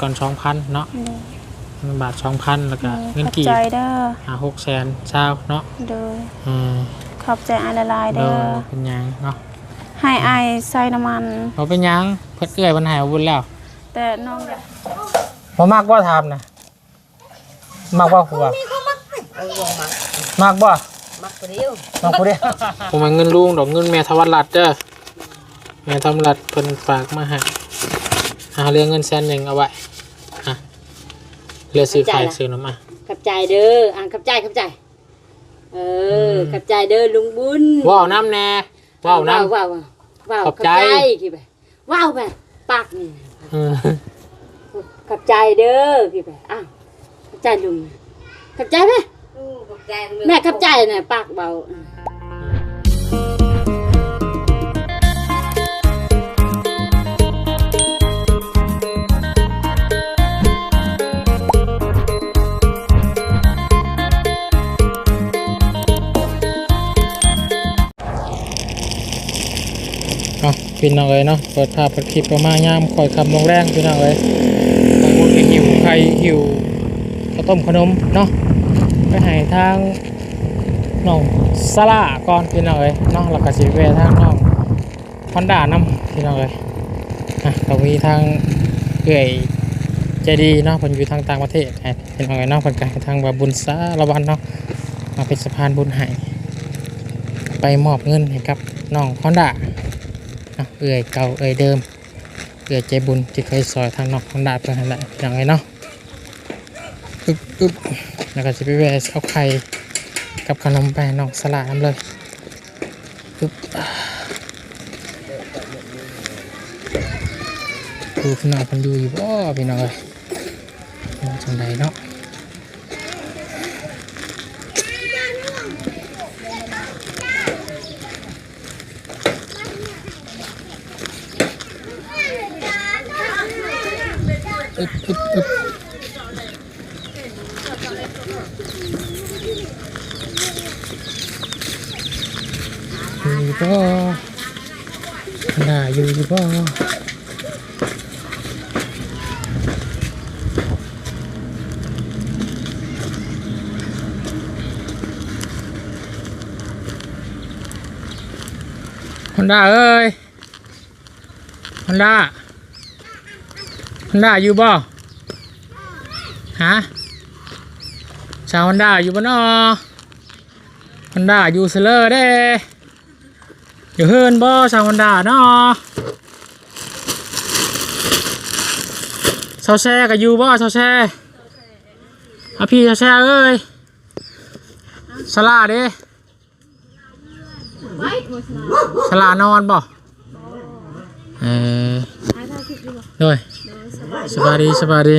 ก่อนสองพันเนาะโดยเงินบาทสองพันแล้วก็เงินขอบกีบใจเด้อหาหกแสนเช้าเนาะโดยอืมขอบใจอายละลายโดเด้อยเป็นหยังเนาะให้อายใส่น้ำมันเราเป็นหยังเพิ่นเอื้อยมันหายอาวุธแล้วแต่น้องอยากบ่มากบ่ทำนะมากบ่ครูบ่เอาลงมามากบ่มักตัวเดียวมากกูเด้ผมเอาเงินลุงดอกเงินแม่ทวัดรัดเด้อแม่ทวัดรัดเพิ่นฝากมาให้ หาเรื่องเงินแสนหนึ่งเอาไว้อะเหลือซื้อไข่ซื้อน้ำมาขับใจเด้ออ่านขับใจขับใจ เออขับใจเด้อลุงบุญว้าวน้ำแน่ว้าวน้ำว้าวว้าวขอบใจกี่ไปว้าวไปปากนี่อืมขับใจเด้อกี่ไปอ้าวขับใจลุงขับใจไหมแม่ขับใจน่ะปากเบา พี่น้องเลยเนาะเปิดภาพเปิดคลิปประมาณยามคอยคำลงแรงพี่น้องเลยบางคนก็หิวไข่หิวข้าวต้มขนมเนาะไปให้ทางน้องสลาก่อนพี่น้องเลยเนาะแล้วก็สิเวทางน้องฮอนด้าน้ำพี่น้องเลยอะก็มีทางเอื่อยใจดีเนาะเพิ่นอยู่ทางต่างประเทศให้พี่น้องเลยเนาะเพิ่นก็ให้ทางว่าบุญสารวันเนาะมาเป็นสะพานบุญให้ไปมอบเงินให้กับน้องฮอนดา เอื่อยเก่าเอื่อยเดิมเอื่อยใจบุญที่เคยซอยทางนอกทางดาบทางไหนอย่างไรเนาะอึ๊บอึ๊บแล้วก็จะไปแวะเอาไข่กับขนมไปนองสลาน้ำเลยอึ๊บดูพี่น้องคนอยู่อยู่บ่พี่น้องเลยจังใดเนาะอึ๊บอึ๊บอึ๊บอยู่อยู่บ่น่า อยู่อยู่บ่ฮอนด้าเอ้ยฮอนด้าฮอนด้าอยู่บ่ฮะชาวฮอนด้าอยู่บ่นอฮอนด้าอยู่เซเลอร์เด้อยู่เฮิร์นบ่ชาวฮอนด้านอ ชาวแช่ก็อยู่บ่ชาวแช่อะพี่ชาวแช่เอ้ยสลาเด้สลานอนบ่เออด้วยสบายดีสบายดี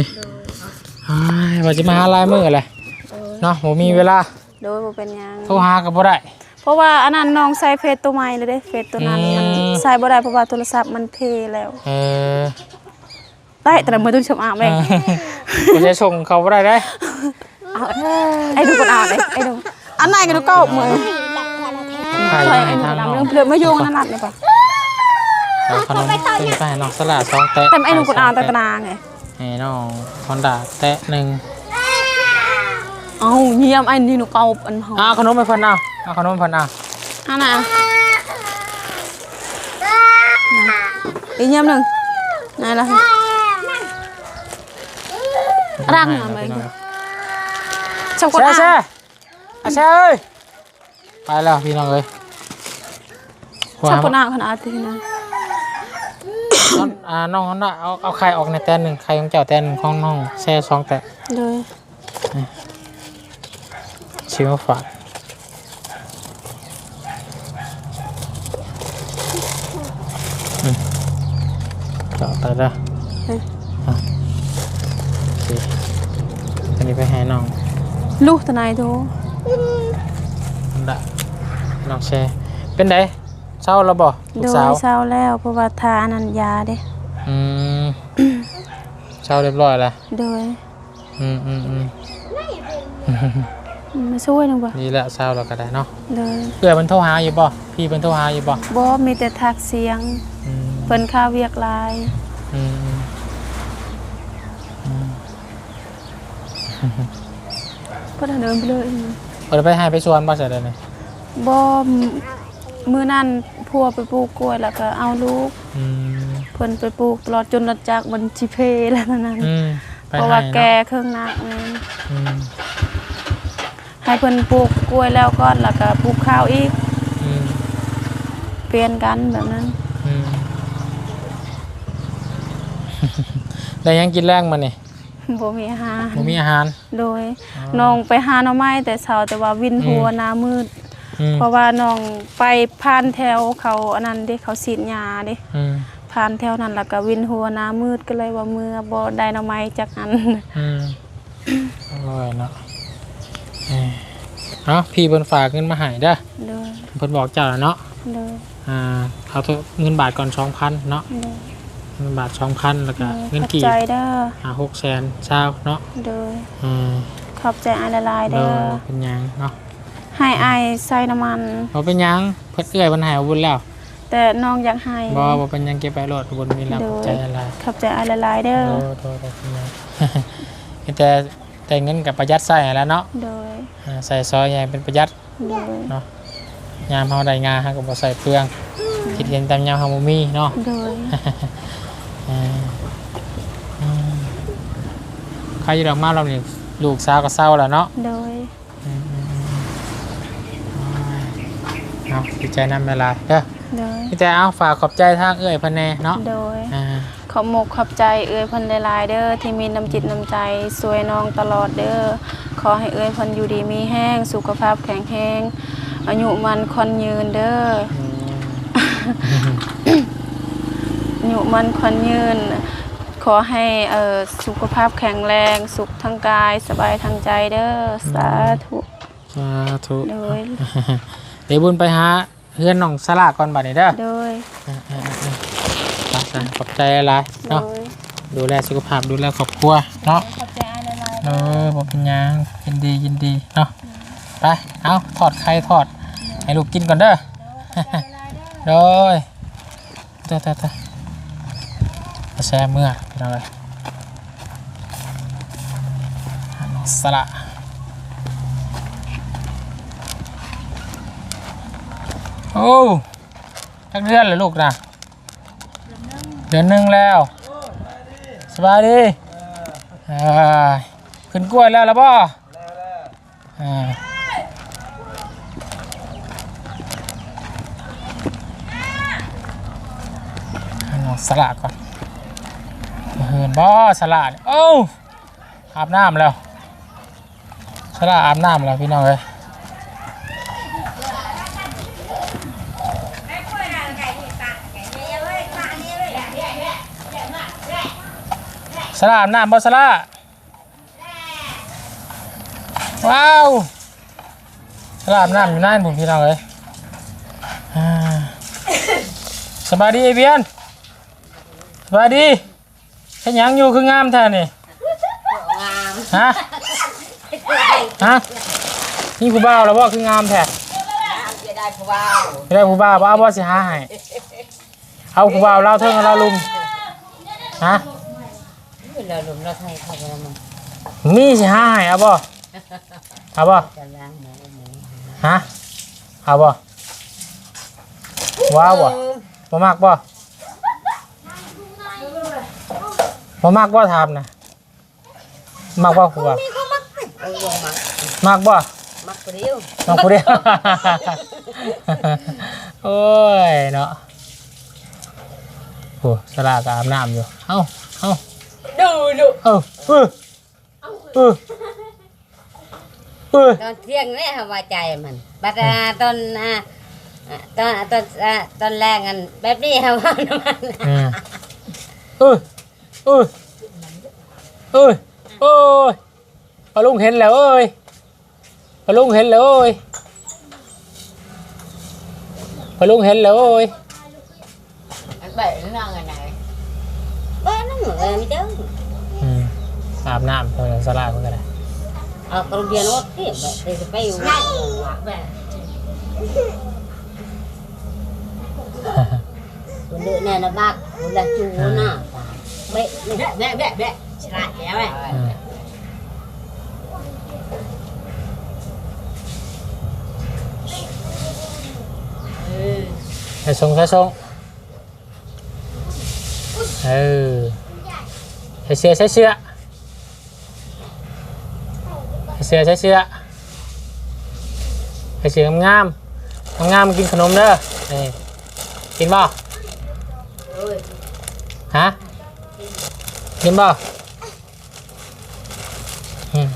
อ้ายว่าจะมาหาลายมืออะไรเนาะผมมีเวลาโดยบ่เป็นหยังโทรหากับบ่ได้เพราะว่าอันนั้นน้องใส่เฟซตัวใหม่เลยเด้เฟซตัวนั้นมันอืมใส่บ่ได้เพราะว่าโทรศัพท์มันเพแล้วเออ ได้แต่ละมือต้องชมอ่างแม่งผมจะส่งเขาบ่ได้ได้เอาไอ้ดูคนอ่านไอ้ไอ้ดูอันไหนกันดูเก้ามือถ่ายใส่ให้ไอ้หนูทางดำน้องเรื่องเพื่อนไม่โยงนั่นนัดเลยปะเอาขนมซื้อไปให้น้องสลัดสองแตะแต่ไอ้หนูคนอ่านตะตนาไงให้น้องคอนดาแตะหนึ่งเอ้าเยี่ยมไอ้นี่หนูเก้าอันหอมเอาขนมไปเพิ่นเอาเอาขนมไปเพิ่นเอาอันน่ะอีกเยี่ยมหนึ่งไหนล่ะ ร่างมาไหมชอบคนแช่อ่านแช่อะแช่เอ้ยไปแล้วพี่น้องเอ้ยชอบคนอ่านคนอ่านทีนะน้องอ่าน้องคอนดาเอาเอาไข่ออกในแตนหนึ่งไข่ของเจ้าแตนหนึ่งของน้องแช่สองแตะเลยชิมมาฝากอืมเจาะตาได้อะโอเคอั นนี้ไปให้น้องลูกทนายโทรอันดะน้องแชร์เป็นไงเศร้าแล้วบ่ลูโดกยสาวเศร้าแล้วเพราะว่าทาอนันยาเด้อืมเศร้าเรียบร้อยแล้วโดยอืมอืมอืมมาช่วยหนึงบ่นี่แหละเศร้าแล้วก็ได้เนาะโดยเพื่อนมันโทรหาอยู่บ่พี่มันโทรหาอยู่บ่บ่มีแต่ทักเสียงอืมเพิ่นค่าเวียกหลายอืม ก็เดินไปเลยเปิดไปให้ไปชวนบ่เสร็จเลยนี่บ่มื้อนั้นพัวไปปลูกกล้วยแล้วก็เอาลูกอืมเพิ่นไปปลูกตลอดจนรถจักรมันสิเพแล้วนั่นน่ะอืมไปเพราะให้ว่าแกเนาะเครื่องหนักนี่อืมให้เพิ่นปลูกกล้วยแล้วก็แล้วก็ปลูกข้าวอีกอืมเปลี่ยนกันแบบนั้น อืม ได้ยังกินแรงมานี่ บ่มีอาหารบ่มีอาหาร โดยน้องไปหาหน่อไม้แต่เช้าแต่ว่าวินหัวหน้ามืดอืมเพราะว่าน้องไปผ่านแถวเขาอันนั้นเด้เขาฉีดยาเด้อืมผ่านแถวนั้นแล้วก็วินหัวหน้ามืดก็เลยว่ามือบ่ได้หน่อไม้จักอันอืมอร่อยเนาะเอ้ยเนาะพี่เพิ่นฝากเงินมาให้เด้อโดยเพิ่นบอกเจ้าแล้วเนาะโดยอ่าเอาเถอะเงินบาทก่อน2,000เนาะโดย เงินบาท2,000แล้วก็เงินขอบกี่ใจเด้อหา6แสนเช้าเนาะโดยอืมขอบใจอายละลายเด้เด้ออเป็นหยังเนาะให้อายใส่น้ำมัน บ่เป็นหยังเพิ่นเอื้อยเพิ่นให้อาวุธแล้วแต่น้องอยากให้ บ่บ่เป็นหยังเก็บไปโหลดบนมีแล้วโดยใจอะไรขอบใจอายละลายเด้อโดโดโดเป็นหยัง แต่แต่เงินกับประหยัดใส่แล้วเนาะโดยอ่าใส่ซอยใหญ่เป็นประหยัด โดยยามเฮาได้งานเฮาก็บ่ใส่เปลืองคิดเห็นตามยามเฮาบ่มีเนาะ โดยอ่าอืม ใครอยู่ดอกมาเรานี่ลูกสาวก็เศร้าแล้วเนาะโดยอืมอืมอืมเอาดีใจนำเวลาเด้อโดยพี่แต่เอาฝากขอบใจทางเอื้อยพันแน่เนาะโดยอ่า ขอบมกขอบใจเอ้ยเพันหลายๆเด้อที่มีน้ำจิตน้ำใจสวยน้องตลอดเด้อขอให้เอ้ยเพันอยู่ดีมีแห้ง สุขภาพแข็งแรงอายุมันคนยืนเด้อ อืมอายุมันคนยืน ขอให้เอ่อสุขภาพแข็งแรงสุขทั้งกายสบายทั้งใจเด้อสาธุสาธุโดยเดี๋ยวบุญไปหาเพื่อนน้องสลาก่อนบัดนี้เด้อโดยอ่าอ่าอ่าไปจ้ะขอบใจอะไรโดเนาะยดูแลสุขภาพดูแลครอบครัวเนาะขอบใจอะไรลายเออผมเป็นหยังยินดียินดีเนาะไปเอาทอดไข่ทอดให้ลูกกินก่อนเด้อโดยเด้อเด้อเด้อมา แช่เมื่อพี่น้องเลยสละโอ้ทักเดือนเลยลูกนะเดือนหนึ่งแล้วสบายดีอ่าขึ้นกล้วยแล้วล่ะบ่อ่าให้น้องสละก่อน นบ่สละเนี่ยโอ้าอาบน้ำแล้วสละอาบน้ำแล้วพี่น้องเอ้ยสละอาบน้ำบ่สละว้าวสละอาบน้ำอยู่นั่นผมพี่น้องเอ้ยสบายดีไอเบียนสบายดี เห็นหยังอยู่คืองามแท้นี่ฮะฮะนี่ผู้บ่าวแล้วบ่คืองามแท้จะได้ผู้บ่าวไม่ได้ผู้บ่าวบ่เอาบ่สิหาให้เอาผู้บ่าวเล่าเทิงเราลุมฮะเราหลุมเราไทยเขาจะมันมีสิหาให้เอาบ่เอาบ่จะล้างหมูหมูฮะเอาบ่ว้าวบ่บ่มักบ่ บ่มักบ่ถามนะมักบ่ผู้บ่าวเอาลงมามักบ่มักเดียวมักผู้เดียว โอ้ยเนาะโอ้สลากก็อาบน้ำอยู่ เอ้าเอ้าดูดูเอ้าเออเออเออตอนเที่ยงเนี่ยค่ะว่าใจมันบัดนาตอนอ่าตอนตอนอ่าตอนแรกกันแบบนี้ค่ะว่ามันอ่าเออ เออเออโอ้ยพอลุงเห็นแล้วเอ้ยพอลุงเห็นแล้วเอ้ยพอลุงเห็นแล้วเอ้ยอันแบบนั่งอันไหนบ้านนั่งเหมือนไม่เจ้าอืมอาบน้ำเท่านั้นสลากมันก็ได้เอากระเบียนรถที่แบบจะไปอยู่แบบคนเดินเนี่ยนะบ้าคนละจูน่ะ mẹ mẹ mẹ mẹ mẹ. Chị lại kéo này Thế xuống thế xuống Ừ. Thế xưa thế xưa Thế xưa thế xưa Thế xưa ngam ngam. Ngam ngam kinh khẩn ôm đó. Này Kinh bao? Hả? กินขนมเด้อนี่กินบ่ฮะกินบ่อืม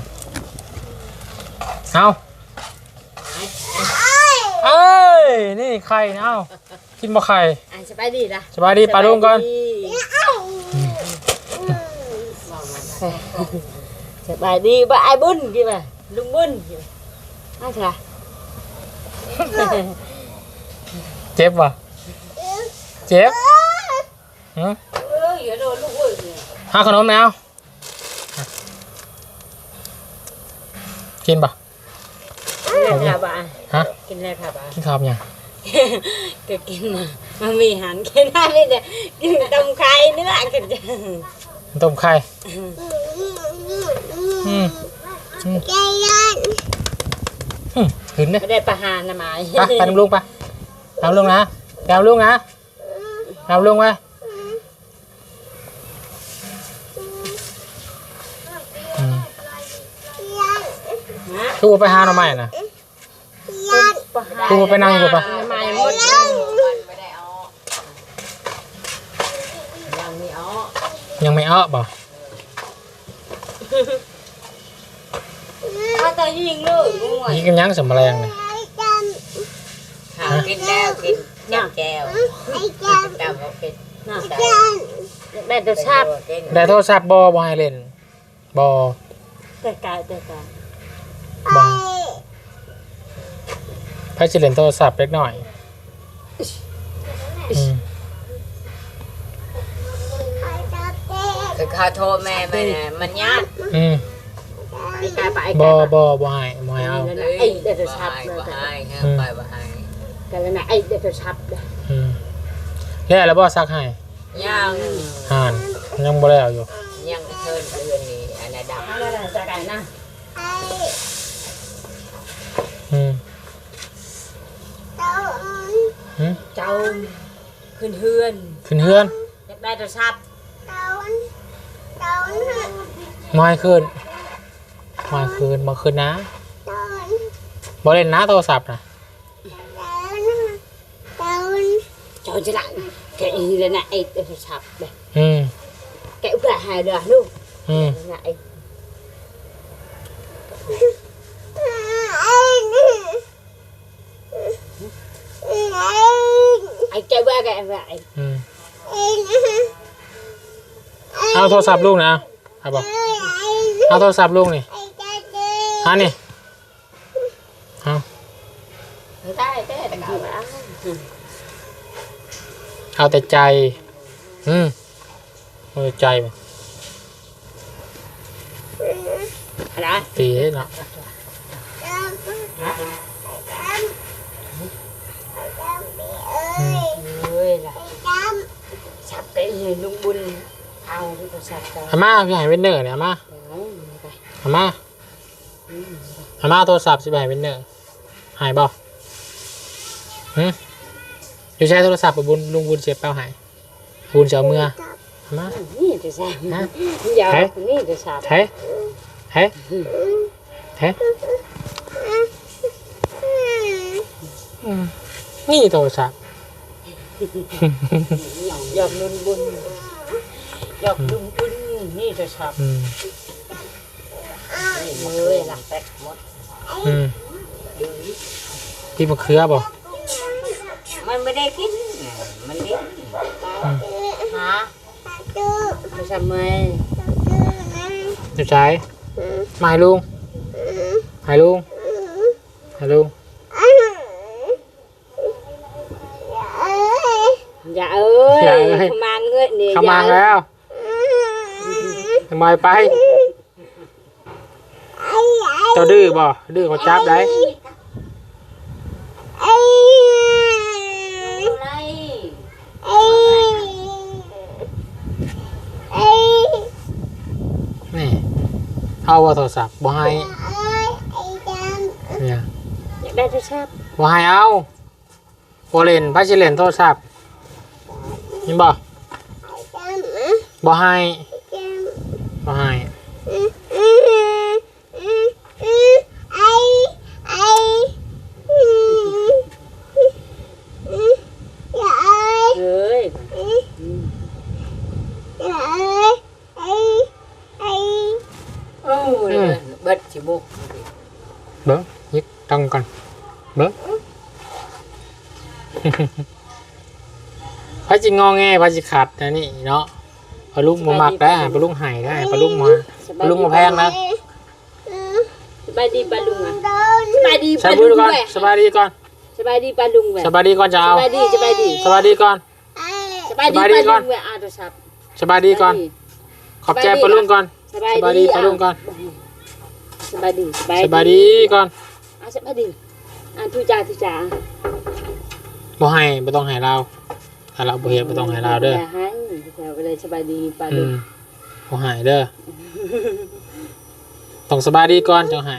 เอาเอ้ย นี่ไข่นะเอากินบ่ไข่อะสบายดีนะสบายดีปลาลุงก่อนสบายดีบ่ไอ้บุญกี่บ่ลุงบุญกี่บ่อะค่ะเจ็บป่ะเจ็บ หืมเอออย่าโดนลูกเว้ยหาขนมแล้วกินป่ะแล้วค่ะบ่ฮะกินแล้วค่ะบ่กินข้าวยังก็กินมามันมีหันแค่นั้นนี่เนี่ยกินต้มไข่นี่แหละกันจ้ะต้มไข่อืมอืมอืมขึ้นเนี่ยไม่ได้ประหารนะหมายไปไปน้ำลุงไปน้ำลุงนะน้ำลุงนะน้ำลุงไว้ คือว่าไปหาหน่อไม้นะประหารคือว่าไปนั่งอยู่ปะทำไมหมดยังมีอ๋อยังไม่เอาบ่ถ้าจะยิงเลยงูอะยิงกันยังสมแรงเลยข้าวกินแล้วกินจับแก้วจับเอากินน่ะได้แต่ชาบกินได้โทรศัพท์บอบอให้เล่นบอแต่กายแต่กาย บอ พระจะเล่นโทรศัพท์เล็กหน่อยอืมคือข้าวโทษแม่ไปน่ะมันยากอืมไอ้กายไปไอ้บกาอยไปบอบอให้บอให้เอาไอ้เด็ดชับบ่เลยให้บ่ให้ครับไปบ่ให้กันแล้วนะไอ้เด็ดชับเลยอืมแล้วแล้วบอซักให้ยังห่านยังบ่แล้วอยู่ยังเทินเดือนนี้อันนั้นดเอาแล้วจะกายนะ อืม อืมเจ้าขึ้นเฮือนขึ้นเฮือนอยากได้แต่ชับมอยขึ้นมอยขึ้นมาขึ้นนะบอเล่นนะโทรศัพท์นะเจ้าจะหลังแกอีเลยนะไอ้เด็ดชับเลยอืม แกอุปหายเด้อลูกอืม นะไอ้ ไอ้แกว่าแกว่าไอ้อืมเอาโทรศัพท์ลูกนะเอาบอกเอาโทรศัพท์ลูกนี่อันนี่เอาได้ได้แต่กายว่าเอาแต่ใจ อืมเอาแต่ใจไปอะไรตีให้เนาะ เฮ้ยล่ะ ชับไปเลยลุงบุญเอาที่ตัวชับกันอาม่าพี่ใหายเวนเนอร์เนี่ยอาม่าอาม่าอาม่าโทรศัพท์สิบใหายเวนเนอร์หายบ่หืมอยู่ใช้โทรศัพท์กับบุญลุงบุญเสียเป้าหายบุญเสียเมื่ออาม่า นี่ตัวชับฮะ ยาวนี่ตัวชับเฮ้เฮ้เฮ้อืมนี่โทรศัพท์ หยอกลุงบุญหยอกลุงบุญนี่ตัวชับอืมเฮ้ยล่ะำแป๊กหมดอืมที่มะเขือบ่มันไม่ได้กินน่ะมันดิ้นฮะตัวชับไหมอยู่ใช้มาให้ลุงให้ลุงให้ลุง อย่าเอ้ย ขมางเอ้ยนี่เข้ามาแล้วทำไมไป เจ้าดื้อบ่ดื้อเขาจับได้นี่เอาว่าโทรศัพท์บ่ให้เนี่ยอยากได้ตัวชับบ่ให้เอาบ่เล่นไผสิเล่นโทรศัพท์ยิ นบ่บ่ให้บ่ให้เอ้ยโอ้ยเบิดสิบุกเบิ่งยิกตังก่อนเบิ่ง ไผสิงอแงไผสิขัดนะนี่เนาะปลาลุงบ่มักได้ปลาลุงไห้ได้ปลาลุงมาปลาลุงมาแพงนะสบายดีปลาลุงอะสบายดีใส่ปลาบุลุญงก่อนแหวะสบายดีก่อนสบายดีปลาลุงแหวะสบายดีก่อนจะสเอาบายดีสบายดีสบายดีก่อนสบายดีสบายปดีลาก่ลุอนงแหวะอะโทรศัพท์สบายดีก่อน ขอบใจปลาลุงก่อนสบายสบายดีดีปลาลุงก่อนสบายดีสบายดีก่อนอะสบายดีอะทุจ่าทุจ่าบ่ให้บ่ต้องให้เรา ถ้าเราบ่เฮ็ดบ่ต้องให้เราเด้อย่าให้แต่ก็เลยสบายดีปลาอืลุงมบ่ให้เด้อต้องสบายดีก่อนจังให้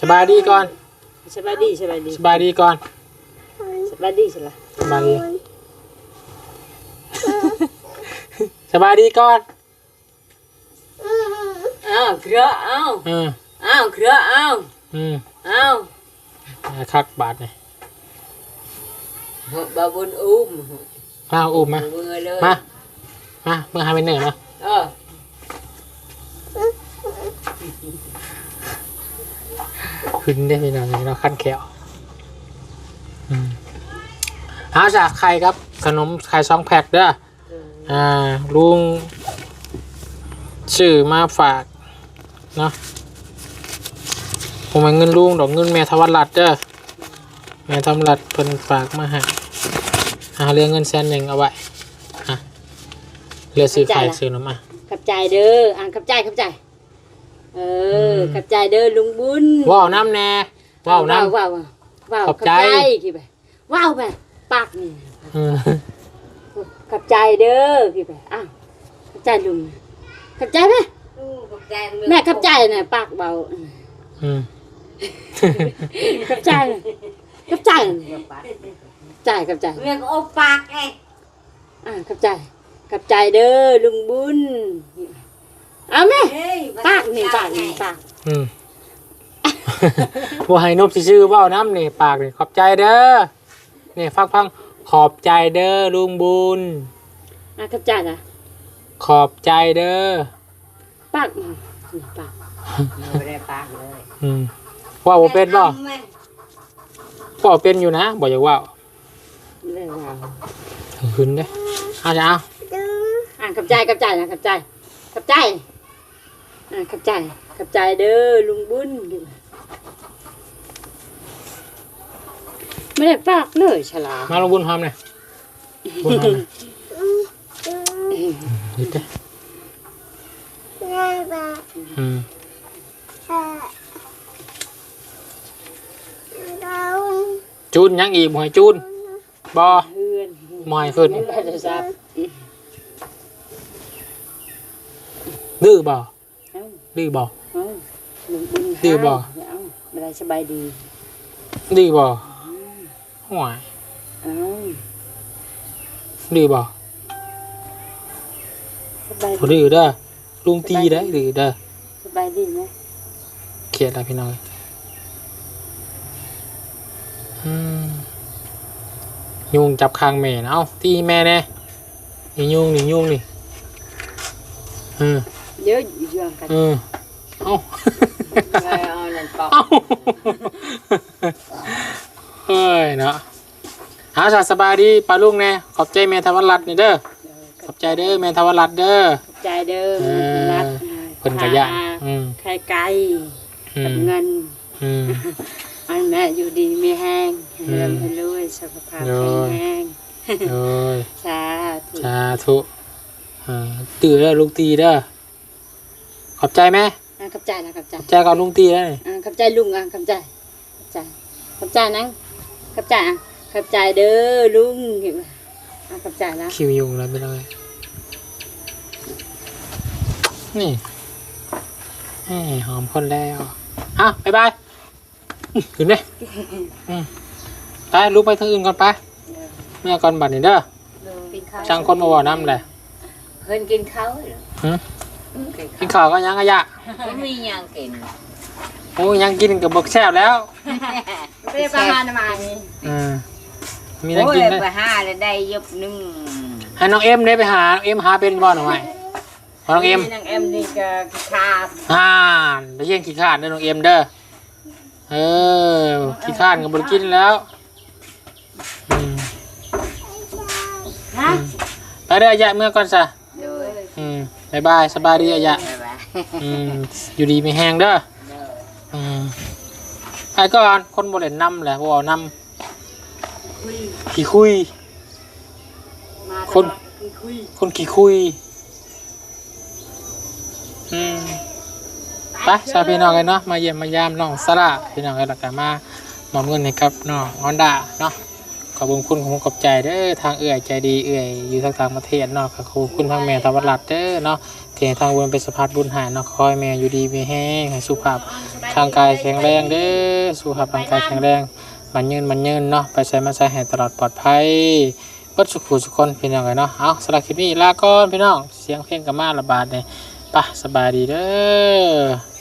สบายดีก่อนสบายดีสบายดีสบายดีก่อนสบายดีสิล่ะสบายดีสบายดีก่อนอ้าวเครืออ้าวอืมอ้าวเครืออ้าวอืมอ้าวอ่าคักบาทนี่ บาบุญอุ้มมาอุ้มมา มือเลยมามาเมื่อหาเป็นเหนื่อยมาเออขึ้นได้พี่น้องนี่เราขั้นแขวอืมหาจากใครครับ ขนมไข่ซองแพ็คเด้ออ่าลุงชื่อมาฝากเนาะผมเอาเงินลุงดอกเงินแม่ทวัดรัดเด้อแม่ทวัดรัดเพิ่นฝากมาให้ หาเรื่องเงินแสนหนึ่งเอาไว้อะเรือซื้อไข่ซื้อน้ำอะขับใจเด้ออ่านขับใจขับใจ เอออมขับใจเด้อลุงบุญว้าวน้ำแน่ว้าวน้ำว้าวว้าวว้าวขอบใจกี่ไปว้าวไปปากนี่อืมขับใจเด้อกี่ไปอ้าวขับใจลุงขับใจไหมแม่ขับใจน่ะปากเบาอืมขับใจน่ะขับใจ ใจขับใจเรื่องโอปากไงอ่าขับใจขับใจเด้อลุงบุญเอาแม่เฮ้ยปากนี่ปากนี่ปากอืมว่าให้นบสิชื่อเว่าน้ำนี่ปากนี่ขอบใจเด้อนี่ฟังฟังขอบใจเด้อลุงบุญอะขับใจนะขอบใจเด้อปากนี่ปากไม่ได้ปากเลยอืมว่าบ่เป็นบ่ว่าเป็นอยู่นะบ่อยากว่า เลยว้าวขึ้นเด้อเอาจะเอาอะขับใจขับใจนะขับใจขับใจอะขับใจขับใจเด้อลุงบุญไม่ได้ปากเลยฉลาดมาลุงบุญพร้อมเลยบุญพร้อมเลยหยิบเด้ออืมจูนยังอีกบ่ให้จูน บ่เพื่อนบ่ให้ขึ้นไม่ได้ทราบดื้อบ่เอ้าดื้อบ่เอ้าลุงบุญดีบ่เอ้าไม่ได้สบายดีดื้อบ่ห่วยเอ้าดื้อบ่สบายบ่ดื้อเด้อลุงตีได้ดื้อเด้อสบายดีไหมเครียดแล้วพี่น้องอืม ยุงจับคางแม่นะเอ้าตีแม่แน่นี่ยุงนี่ยุงนี่อืมเยอะอยู่เยอะกันอืมเอ้าไม่เอานั่นปอกเอ้าเฮ้ยเนาะหาสาสบายดีปลาลุงแน่ขอบใจแม่ทวรัตน์นี่เด้อขอบใจเด้อแม่ทวรัตน์เด้อขอบใจเด้อเออรักเพิ่นกระยานอืมไข่ไก่อืกับมเงิน อืมอันแม่อยู่ดีมีแห้งอืมเริ่มให้รวยสุขภาพโอ้ยแข็งแรงโอ้ยสาธุสาธุอ่าตื่นแล้วลุงตีเด้อขอบใจไหมอะขอบใจนะขอบใจขอบใจก่อนลุงตีแล้วนี่อะขอบใจลุงอะขอบใจขอบใจขอบใจนะขอบใจอะขอบใจเด้อลุงเห็นไหมอะขอบใจนะคิวยุงแล้วไปเลยนี่นี่หอมคนแล้วอะบ๊ายบาย ขึ้นเด้อืมไปลุกไปทางอื่นก่อนไปเมื่อก่อนบัดนี้เด้อกินข้าวช่างคนมาบ่น้ำเลยเพิ่นกินข้าวเหรอฮะกินกินข้าวข้าวก็ยังกะยะไม่มีหยังกินโอ้ยยังกินกับบกแซ่บแล้ว เรียกประมาณมานี่อืมมีนักโอ้ยกินด้วยไปหาแล้วได้ยบหนึงให้น้องเอ็มได้ไปหาเอ็มหาเป็นบ่หน่อยน้องเอ็มนางเอ็มนี่ก็ขาดอ่านไปเยี่ยงขี้ข้านเด้อน้องเอ็มเด้อ เออขี้ข้านกับบริกินแล้วอืมฮะไปเด้ออะยะเมื่อก่อนซะโดยอืมบายบายสบายดีอะยะบ๊ายบายอืมอยู่ดีมีแห้งเด้ออืมไปก่อนคนบ่เล่นน้ำแหละบ่เอาน้ำขี้คุย มาคนคุยคนขี้คุย อืม ไปสาวพี่น้องกันเนาะมาเยี่ยมมายามน้องสระพี่น้องกันแล้วกันมามอบเงินให้กับน้องออนดาเนาะขอบคุณของผมขอบใจเด้อทางเอื่อยใจดีเอื่อยอยู่ทางต่างประเทศเนาะขอบคุณทางแม่ทวัดรัดเด้อเนาะเที่ให้ทางเวนเป็นสะพานบุญหายเนาะคอยแม่อยู่ดีมีแห้งให้สุขภาพทางกายแข็งแรงเด้อสุขภาพร่างกายแข็งแรง มันยืนมันยืนเนาะไปใช้มาใช้ให้ตลอดปลอดภัยเบิดสุขุสุขคนพี่น้องเลยเนาะเอาสำหรับคลิปนี้ลาก่อนพี่น้องเสียงเพลงกับมาระบาดเนี่ยไปะสบายดีเด้อ